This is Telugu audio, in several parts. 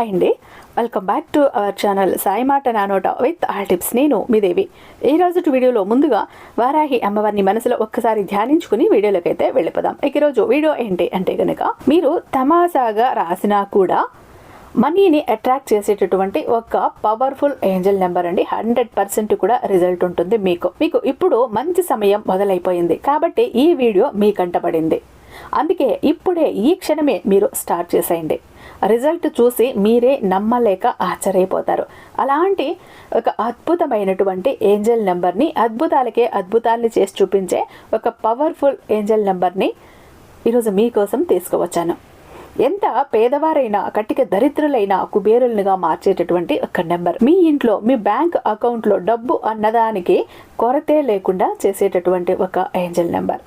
హాయ్ అండి. Welcome back to our channel Sai మాట నానోట విత్ ఆల్ టిప్స్. నేను మీ దేవి. ఈ రోజు వీడియోలో ముందుగా వారాహి అమ్మవారిని మనసులో ఒక్కసారి ధ్యానించుకుని వీడియోలోకి అయితే వెళ్ళిపోదాం. ఇక ఈరోజు వీడియో ఏంటి అంటే కనుక మీరు తమాషాగా రాసినా కూడా మనీని అట్రాక్ట్ చేసేటటువంటి ఒక పవర్ఫుల్ ఏంజల్ నెంబర్ అండి. హండ్రెడ్ పర్సెంట్ కూడా రిజల్ట్ ఉంటుంది మీకు. మీకు ఇప్పుడు మంచి సమయం మొదలైపోయింది. కాబట్టి ఈ వీడియో మీ కంటపడింది అందుకే ఇప్పుడే ఈ క్షణమే మీరు స్టార్ట్ చేసేయండి. రిజల్ట్ చూసి మీరే నమ్మలేక ఆశ్చర్యపోతారు. అలాంటి ఒక అద్భుతమైనటువంటి ఏంజల్ నెంబర్ని అద్భుతాలకే అద్భుతాల్ని చేసి చూపించే ఒక పవర్ఫుల్ ఏంజల్ నెంబర్ని ఈరోజు మీకోసం తీసుకువచ్చాను. ఎంత పేదవారైనా కట్టిక దరిద్రులైన కుబేరులుగా మార్చేటటువంటి ఒక నెంబర్. మీ ఇంట్లో మీ బ్యాంక్ అకౌంట్లో డబ్బు అన్నదానికి కొరతే లేకుండా చేసేటటువంటి ఒక ఏంజల్ నెంబర్.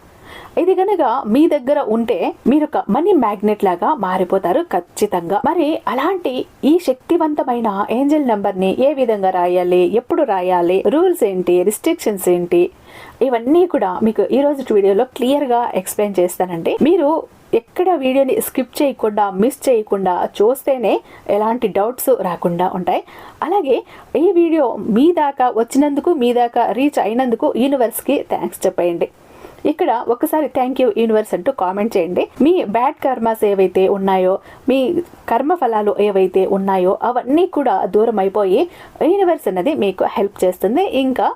ఇది కనుక మీ దగ్గర ఉంటే మీరు ఒక మనీ మ్యాగ్నెట్ లాగా మారిపోతారు ఖచ్చితంగా. మరి అలాంటి ఈ శక్తివంతమైన ఏంజల్ నెంబర్ని ఏ విధంగా రాయాలి? ఎప్పుడు రాయాలి? రూల్స్ ఏంటి? రిస్ట్రిక్షన్స్ ఏంటి? ఇవన్నీ కూడా మీకు ఈ రోజు వీడియోలో క్లియర్గా ఎక్స్ప్లెయిన్ చేస్తానండి. మీరు ఎక్కడ వీడియోని స్కిప్ చేయకుండా మిస్ చేయకుండా చూస్తేనే ఎలాంటి డౌట్స్ రాకుండా ఉంటాయి. అలాగే ఈ వీడియో మీ దాకా వచ్చినందుకు మీ దాకా రీచ్ అయినందుకు యూనివర్స్కి థ్యాంక్స్ చెప్పేయండి. ఇక్కడ ఒకసారి థ్యాంక్ యూ యూనివర్స్ అంటూ కామెంట్ చేయండి. మీ బ్యాడ్ కర్మాస్ ఏవైతే ఉన్నాయో మీ కర్మ ఫలాలు ఏవైతే ఉన్నాయో అవన్నీ కూడా దూరం అయిపోయి యూనివర్స్ అన్నది మీకు హెల్ప్ చేస్తుంది. ఇంకా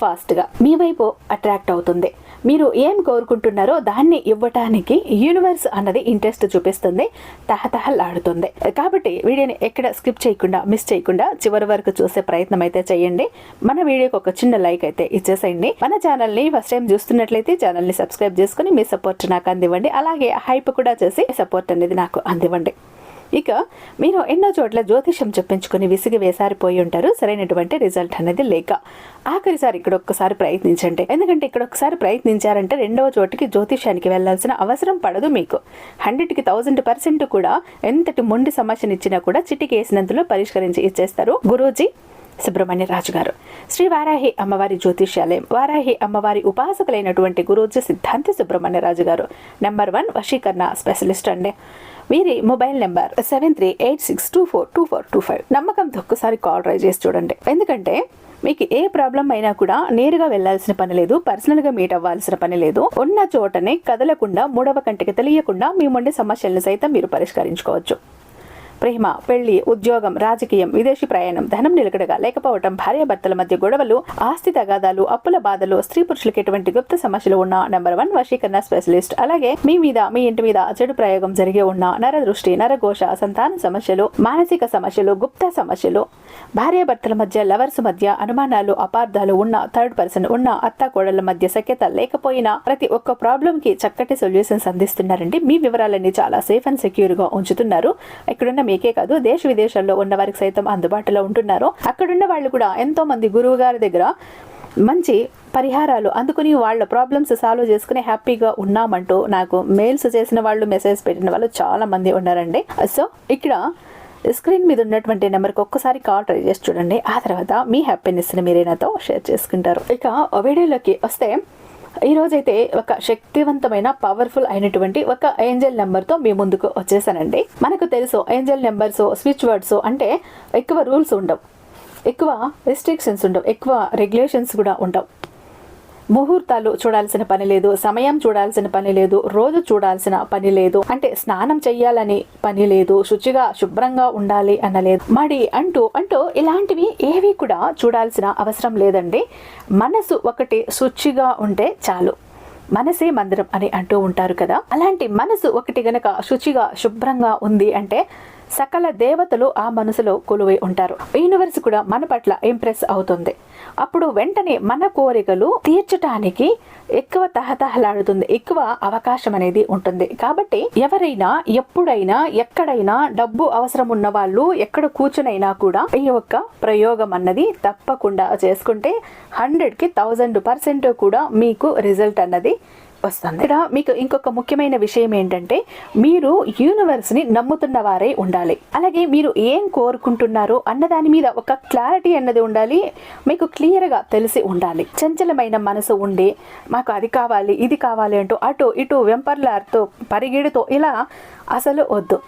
ఫాస్ట్గా. మీ వైపు అట్రాక్ట్ అవుతుంది. మీరు ఏం కోరుకుంటున్నారో దాన్ని ఇవ్వటానికి యూనివర్స్ అన్నది ఇంట్రెస్ట్ చూపిస్తుంది. తహతహలాడుతుంది కాబట్టి వీడియోని ఎక్కడ స్కిప్ చేయకుండా మిస్ చేయకుండా చివరి వరకు చూసే ప్రయత్నం అయితే చేయండి. మన వీడియోకి ఒక చిన్న లైక్ అయితే ఇచ్చేసేయండి. మన ఛానల్ని ఫస్ట్ టైం చూస్తున్నట్లయితే ఛానల్ని సబ్స్క్రైబ్ చేసుకుని మీ సపోర్ట్ నాకు అందివ్వండి. అలాగే హైప్ కూడా చేసి సపోర్ట్ అనేది నాకు అందివ్వండి. ఇక మీరు ఎన్నో చోట్ల జ్యోతిషం చెప్పించుకుని విసిగి వేసారిపోయి ఉంటారు. సరైనటువంటి రిజల్ట్ అనేది లేక ఆఖరిసారి ఇక్కడ ఒక్కసారి ప్రయత్నించండి. ఎందుకంటే ఇక్కడ ఒకసారి ప్రయత్నించారంటే రెండవ చోటికి జ్యోతిషానికి వెళ్ళాల్సిన అవసరం పడదు మీకు. హండ్రెడ్కి థౌజండ్ పర్సెంట్ కూడా ఎంతటి మొండి సమస్యనిచ్చినా కూడా చిటికేసినందులో పరిష్కరించి ఇచ్చేస్తారు. గురూజీ సుబ్రహ్మణ్య రాజు గారు శ్రీ వారాహి అమ్మవారి జ్యోతిష్యాలయం వారాహి అమ్మవారి ఉపాసకులైనటువంటి గురూజీ సిద్ధాంతి సుబ్రహ్మణ్య రాజు గారు నెంబర్ వన్ వశీకరణ స్పెషలిస్ట్ అండి. వీరి mobile number seven three eight six two four two four two five. నమ్మకంతో ఒక్కసారి కాల్ ట్రై చేసి చూడండి. ఎందుకంటే మీకు ఏ ప్రాబ్లం అయినా కూడా నేరుగా వెళ్ళాల్సిన పని లేదు పర్సనల్గా మీట్ అవ్వాల్సిన పని లేదు. ఉన్న చోటనే కదలకుండా మూడవ కంటికి తెలియకుండా మీ మొండి సమస్యలను సైతం మీరు పరిష్కరించుకోవచ్చు. ప్రేమ పెళ్ళి ఉద్యోగం రాజకీయం విదేశీ ప్రయాణం ధనం నిలకడగా లేకపోవటం భార్యాభర్తల మధ్య గొడవలు ఆస్తి తగాదాలు అప్పుల బాధలు స్త్రీ పురుషులకు ఎటువంటి గుప్త సమస్యలు ఉన్న నెంబర్ వన్ వశీకరణ స్పెషలిస్ట్ అలాగే మీ మీద మీ ఇంటి మీద చెడు ప్రయోగం జరిగే ఉన్న నర దృష్టి నరఘోష సంతాన సమస్యలు మానసిక సమస్యలు గుప్త సమస్యలు. భార్యాభర్తల మధ్య లవర్స్ మధ్య అనుమానాలు అపార్థాలు ఉన్న థర్డ్ పర్సన్ ఉన్న అత్త కోడళ్ళ మధ్య సఖ్యత లేకపోయినా ప్రతి ఒక్క ప్రాబ్లం కి చక్కటి సొల్యూషన్స్ అందిస్తున్నారండి మీ వివరాలన్నీ చాలా సేఫ్ అండ్ సెక్యూర్గా ఉంచుతున్నారు. ఇక్కడున్న మీ మీకే కాదు దేశ విదేశాల్లో ఉన్న వారికి సైతం అందుబాటులో ఉంటున్నారు. అక్కడున్న వాళ్ళు కూడా ఎంతో మంది గురువు గారి దగ్గర మంచి పరిహారాలు అందుకుని వాళ్ళ ప్రాబ్లమ్స్ సాల్వ్ చేసుకుని హ్యాపీగా ఉన్నామంటూ నాకు మెయిల్స్ చేసిన వాళ్ళు మెసేజ్ పెట్టిన వాళ్ళు చాలా మంది ఉన్నారండి. సో ఇక్కడ స్క్రీన్ మీద ఉన్నటువంటి నెంబర్కి ఒక్కసారి కాల్ ట్రై చేసి చూడండి. ఆ తర్వాత మీ హ్యాపీనెస్ని మీరే నాతో షేర్ చేసుకుంటారు. ఇక వీడియోలోకి వస్తే ఈరోజైతే ఒక శక్తివంతమైన పవర్ఫుల్ అయినటువంటి ఒక ఏంజల్ నెంబర్తో మీ ముందుకు వచ్చేసానండి. మనకు తెలుసు ఏంజల్ నెంబర్స్ స్విచ్ వర్డ్స్ అంటే ఎక్కువ రూల్స్ ఉండవు. ఎక్కువ రెస్ట్రిక్షన్స్ ఉండవు. ఎక్కువ రెగ్యులేషన్స్ కూడా ఉండవు. ముహూర్తాలు చూడాల్సిన పని లేదు సమయం చూడాల్సిన పని లేదు రోజు చూడాల్సిన పని లేదు. అంటే స్నానం చెయ్యాలని పని లేదు శుచిగా శుభ్రంగా ఉండాలి అనలేదు. మడి అంటూ అంటూ ఇలాంటివి ఏవి కూడా చూడాల్సిన అవసరం లేదండి. మనసు ఒకటి శుచిగా ఉంటే చాలు. మనసే మందిరం అని అంటూ ఉంటారు కదా. అలాంటి మనసు ఒకటి గనక శుచిగా శుభ్రంగా ఉంది అంటే సకల దేవతలు ఆ మనసులో కొలువై ఉంటారు. యూనివర్స్ కూడా మన పట్ల ఇంప్రెస్ అవుతుంది. అప్పుడు వెంటనే మన కోరికలు తీర్చటానికి ఎక్కువ తహతహలాడుతుంది ఎక్కువ అవకాశం అనేది ఉంటుంది. కాబట్టి ఎవరైనా ఎప్పుడైనా ఎక్కడైనా డబ్బు అవసరం ఉన్న వాళ్ళు ఎక్కడ కూర్చునైనా కూడా ఈ యొక్క ప్రయోగం అన్నది తప్పకుండా చేసుకుంటే హండ్రెడ్కి థౌజండ్ పర్సెంట్ కూడా మీకు రిజల్ట్ అన్నది వస్తుంది. ఇక్కడ మీకు ఇంకొక ముఖ్యమైన విషయం ఏంటంటే మీరు యూనివర్స్ని నమ్ముతున్న వారే ఉండాలి. అలాగే మీరు ఏం కోరుకుంటున్నారు అన్న దాని మీద ఒక క్లారిటీ అన్నది ఉండాలి. మీకు క్లియర్గా తెలిసి ఉండాలి. చంచలమైన మనసు ఉండి మాకు అది కావాలి ఇది కావాలి అంటూ అటు ఇటు వెంపర్లార్తో పరిగెడుతో ఇలా అసలు వద్దు.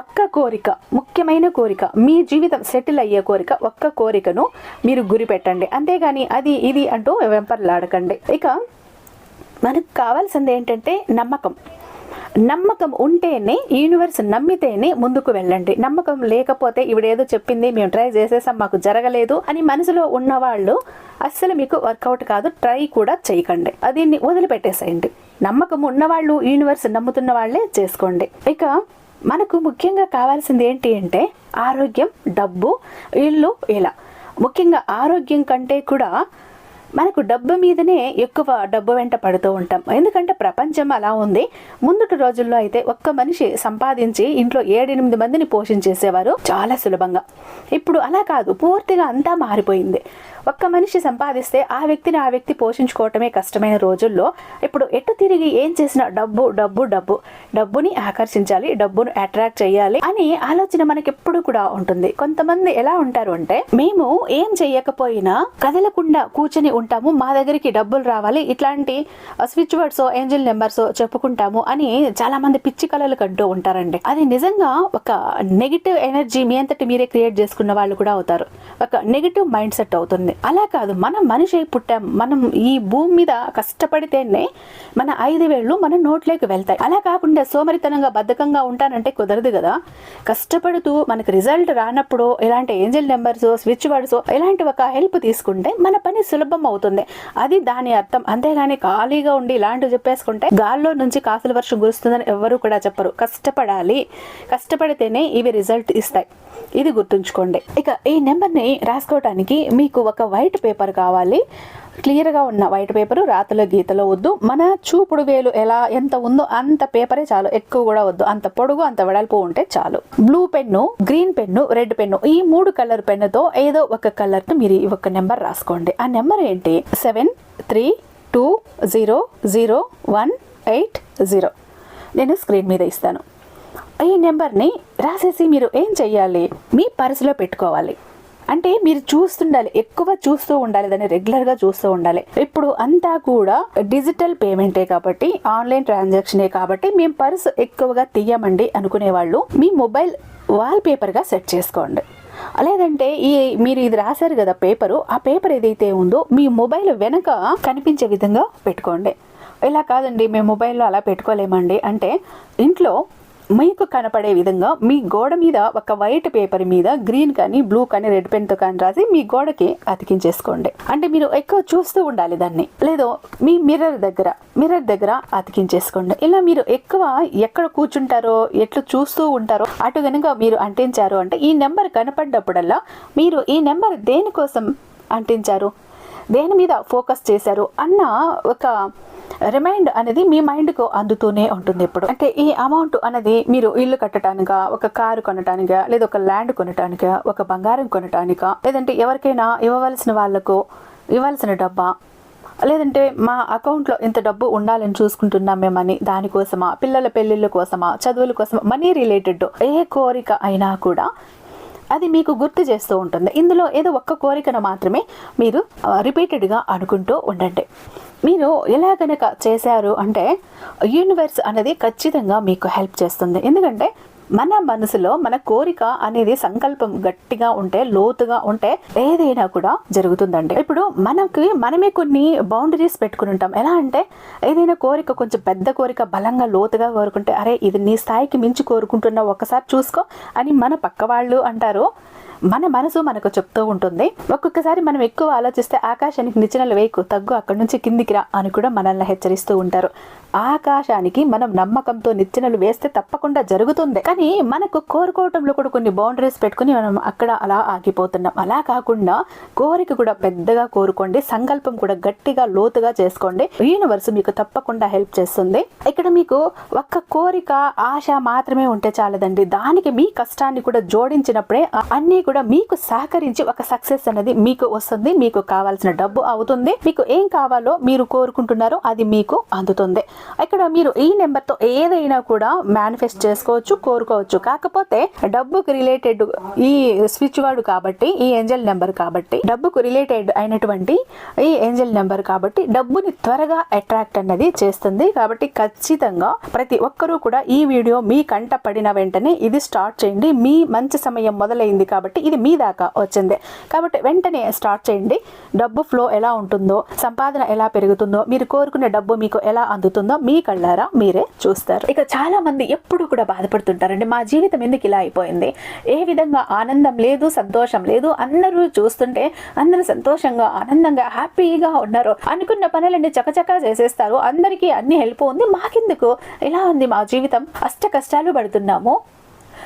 ఒక్క కోరిక ముఖ్యమైన కోరిక మీ జీవితం సెటిల్ అయ్యే కోరిక ఒక్క కోరికను మీరు గురి పెట్టండి అంతేగాని అది ఇది అంటూ వెంపర్లాడకండి. ఇక మనకు కావాల్సింది ఏంటంటే నమ్మకం. నమ్మకం ఉంటేనే యూనివర్స్ నమ్మితేనే ముందుకు వెళ్ళండి. నమ్మకం లేకపోతే ఇవిడేదో చెప్పింది మేము ట్రై చేసేసాం మాకు జరగలేదు అని మనసులో ఉన్నవాళ్ళు అస్సలు మీకు వర్కౌట్ కాదు ట్రై కూడా చేయకండి. దీన్ని వదిలిపెట్టేసేయండి. నమ్మకం ఉన్నవాళ్ళు యూనివర్స్ నమ్ముతున్న వాళ్ళే చేసుకోండి. ఇక మనకు ముఖ్యంగా కావాల్సింది ఏంటి అంటే ఆరోగ్యం డబ్బు ఇల్లు ఇలా. ముఖ్యంగా ఆరోగ్యం కంటే కూడా మనకు డబ్బు మీదనే ఎక్కువ డబ్బు వెంట పడుతూ ఉంటాం. ఎందుకంటే ప్రపంచం అలా ఉంది. ముందుటి రోజుల్లో అయితే ఒక్క మనిషి సంపాదించి ఇంట్లో ఏడెనిమిది మందిని పోషించేసేవారు చాలా సులభంగా. ఇప్పుడు అలా కాదు పూర్తిగా అంతా మారిపోయింది. ఒక్క మనిషి సంపాదిస్తే ఆ వ్యక్తిని ఆ వ్యక్తి పోషించుకోవటమే కష్టమైన రోజుల్లో. ఇప్పుడు ఎటు తిరిగి ఏం చేసినా డబ్బు డబ్బు డబ్బు. డబ్బుని ఆకర్షించాలి డబ్బును అట్రాక్ట్ చేయాలి అని ఆలోచన మనకి ఎప్పుడు కూడా ఉంటుంది. కొంతమంది ఎలా ఉంటారు అంటే మేము ఏం చెయ్యకపోయినా కదలకుండా కూర్చొని ఉంటాము మా దగ్గరికి డబ్బులు రావాలి ఇట్లాంటి స్విచ్ వర్డ్స్ ఏంజిల్ నెంబర్స్ చెప్పుకుంటాము అని చాలా మంది పిచ్చి కళలు కంటూ ఉంటారండి. అది నిజంగా ఒక నెగిటివ్ ఎనర్జీ మీ అంతటి మీరే క్రియేట్ చేసుకున్న వాళ్ళు కూడా అవుతారు. ఒక నెగిటివ్ మైండ్ సెట్ అవుతుంది. అలా కాదు మనం మనిషి అయి పుట్టాం మనం ఈ భూమి మీద కష్టపడితేనే మన ఐదు వేళ్ళు మన నోట్లోకి వెళ్తాయి. అలా కాకుండా సోమరితనంగా బద్ధకంగా ఉంటానంటే కుదరదు కదా. కష్టపడుతూ మనకు రిజల్ట్ రానప్పుడు ఇలాంటి ఏంజిల్ నెంబర్స్ స్విచ్ వర్డ్స్ ఇలాంటి ఒక హెల్ప్ తీసుకుంటే మన పని సులభం అవుతుంది. అది దాని అర్థం. అంతేగాని ఖాళీగా ఉండి ఇలాంటివి చెప్పేసుకుంటే గాల్లో నుంచి కాసుల వర్షం కురుస్తుందని ఎవరు కూడా చెప్పరు. కష్టపడాలి. కష్టపడితేనే ఇవి రిజల్ట్ ఇస్తాయి. ఇది గుర్తుంచుకోండి. ఇక ఈ నెంబర్ని రాసుకోవటానికి మీకు ఒక వైట్ పేపర్ కావాలి. క్లియర్గా ఉన్న వైట్ పేపర్ రాతలో గీతలో వద్దు. మన చూపుడు వేలు ఎలా ఎంత ఉందో అంత పేపరే చాలు. ఎక్కువ కూడా వద్దు. అంత పొడుగు అంత వెడల్పు ఉంటే చాలు. Blue pen green pen red pen ఈ మూడు కలర్ పెన్నుతో ఏదో ఒక కలర్ను మీరు ఈ ఒక నెంబర్ రాసుకోండి. ఆ నెంబర్ ఏంటి? Seven three two zero zero one eight zero. నేను స్క్రీన్ మీద ఇస్తాను. ఈ నెంబర్ని రాసేసి మీరు ఏం చెయ్యాలి? మీ పర్సులో పెట్టుకోవాలి. అంటే మీరు చూస్తుండాలి ఎక్కువ చూస్తూ ఉండాలి దాన్ని రెగ్యులర్గా చూస్తూ ఉండాలి. ఇప్పుడు అంతా కూడా డిజిటల్ పేమెంటే కాబట్టి ఆన్లైన్ ట్రాన్సాక్షనే కాబట్టి మేము పర్స్ ఎక్కువగా తీయమండి అనుకునే వాళ్ళు మీ మొబైల్ వాల్ పేపర్గా సెట్ చేసుకోండి. లేదంటే ఈ మీరు ఇది రాశారు కదా పేపరు ఆ పేపర్ ఏదైతే ఉందో మీ మొబైల్ వెనక కనిపించే విధంగా పెట్టుకోండి. ఇలా కాదండి మేము మొబైల్లో అలా పెట్టుకోలేమండి. అంటే ఇంట్లో మీకు కనపడే విధంగా మీ గోడ మీద ఒక వైట్ పేపర్ మీద గ్రీన్ కానీ బ్లూ కానీ రెడ్ పెన్తో కానీ రాసి మీ గోడకి అతికించేసుకోండి. అంటే మీరు ఎక్కువ చూస్తూ ఉండాలి దాన్ని. లేదో మీ మిర్రర్ దగ్గర మిర్రర్ దగ్గర అతికించేసుకోండి. ఇలా మీరు ఎక్కువ ఎక్కడ కూర్చుంటారో ఎట్లు చూస్తూ ఉంటారో అటు కనుక మీరు అంటించారు అంటే ఈ నెంబర్ కనపడ్డప్పుడల్లా మీరు ఈ నెంబర్ దేనికోసం అంటించారు? దేని మీద ఫోకస్ చేశారు? అన్న ఒక రిమైండ్ అనేది మీ మైండ్కు అందుతూనే ఉంటుంది ఇప్పుడు అంటే ఈ అమౌంట్ అనేది మీరు ఇల్లు కట్టడానికా ఒక కారు కొనటానికా లేదా ఒక ల్యాండ్ కొనటానికా ఒక బంగారం కొనటానికా లేదంటే ఎవరికైనా ఇవ్వవలసిన వాళ్ళకు ఇవ్వాల్సిన డబ్బా లేదంటే మా అకౌంట్లో ఇంత డబ్బు ఉండాలని చూసుకుంటున్నాం మేమని దానికోసమా పిల్లల పెళ్ళిళ్ళ కోసమా చదువుల కోసమా మనీ రిలేటెడ్ ఏ కోరిక అయినా కూడా అది మీకు గుర్తు చేస్తూ ఉంటుంది. ఇందులో ఏదో ఒక్క కోరికను మాత్రమే మీరు రిపీటెడ్గా అనుకుంటూ ఉండండి. మీరు ఎలా కనుక చేశారు అంటే యూనివర్స్ అనేది ఖచ్చితంగా మీకు హెల్ప్ చేస్తుంది. ఎందుకంటే మన మనసులో మన కోరిక అనేది సంకల్పం గట్టిగా ఉంటే లోతుగా ఉంటే ఏదైనా కూడా జరుగుతుందండి. ఇప్పుడు మనకి మనమే కొన్ని బౌండరీస్ పెట్టుకుని ఉంటాం. ఎలా అంటే ఏదైనా కోరిక కొంచెం పెద్ద కోరిక బలంగా లోతుగా కోరుకుంటే అరే ఇది నీ స్థాయికి మించి కోరుకుంటున్నావు ఒకసారి చూసుకో అని మన పక్క వాళ్ళు అంటారు. మన మనసు మనకు చెప్తూ ఉంటుంది. ఒక్కొక్కసారి మనం ఎక్కువ ఆలోచిస్తే ఆకాశానికి నిచ్చెనలు వేయకు తగ్గు అక్కడి నుంచి కిందికి రా అని కూడా మనల్ని హెచ్చరిస్తూ ఉంటారు. ఆకాశానికి మనం నమ్మకంతో నిచ్చెనలు వేస్తే తప్పకుండా జరుగుతుంది. కానీ మనకు కోరుకోవటంలో కూడా కొన్ని బౌండరీస్ పెట్టుకుని మనం అక్కడ అలా ఆగిపోతున్నాం. అలా కాకుండా కోరిక కూడా పెద్దగా కోరుకోండి సంకల్పం కూడా గట్టిగా లోతుగా చేసుకోండి. యూనివర్స్ మీకు తప్పకుండా హెల్ప్ చేస్తుంది. ఇక్కడ మీకు ఒక్క కోరిక ఆశ మాత్రమే ఉంటే చాలదండి. దానికి మీ కష్టాన్ని కూడా జోడించినప్పుడే అన్నీ కూడా కూడా మీకు సహకరించి ఒక సక్సెస్ అనేది మీకు వస్తుంది మీకు కావాల్సిన డబ్బు అవుతుంది. మీకు ఏం కావాలో మీరు కోరుకుంటున్నారో అది మీకు అందుతుంది. ఇక్కడ మీరు ఈ నెంబర్తో ఏదైనా కూడా మేనిఫెస్ట్ చేసుకోవచ్చు కోరుకోవచ్చు. కాకపోతే డబ్బుకు రిలేటెడ్ ఈ స్విచ్ వాడు కాబట్టి ఈ ఏంజల్ నెంబర్ కాబట్టి డబ్బుకు రిలేటెడ్ అయినటువంటి ఈ ఏంజల్ నెంబర్ కాబట్టి డబ్బుని త్వరగా అట్రాక్ట్ అన్నది చేస్తుంది. కాబట్టి ఖచ్చితంగా ప్రతి ఒక్కరూ కూడా ఈ వీడియో మీ కంట పడిన వెంటనే ఇది స్టార్ట్ చేయండి. మీ మంచి సమయం మొదలైంది కాబట్టి ఇది మీ దాకా వచ్చింది. కాబట్టి వెంటనే స్టార్ట్ చేయండి. డబ్బు ఫ్లో ఎలా ఉంటుందో సంపాదన ఎలా పెరుగుతుందో మీరు కోరుకునే డబ్బు మీకు ఎలా అందుతుందో మీ కళ్ళారా మీరే చూస్తారు. ఇక చాలా మంది ఎప్పుడు కూడా బాధపడుతుంటారండి మా జీవితం ఎందుకు ఇలా అయిపోయింది? ఏ విధంగా ఆనందం లేదు సంతోషం లేదు అందరూ చూస్తుంటే అందరూ సంతోషంగా ఆనందంగా హ్యాపీగా ఉన్నారు అనుకున్న పనులన్నీ చకచకా చేసేస్తారు. అందరికీ అన్ని హెల్ప్ ఉంది. మాకెందుకు? ఎలా ఉంది మా జీవితం? అష్ట కష్టాలు పడుతున్నాము.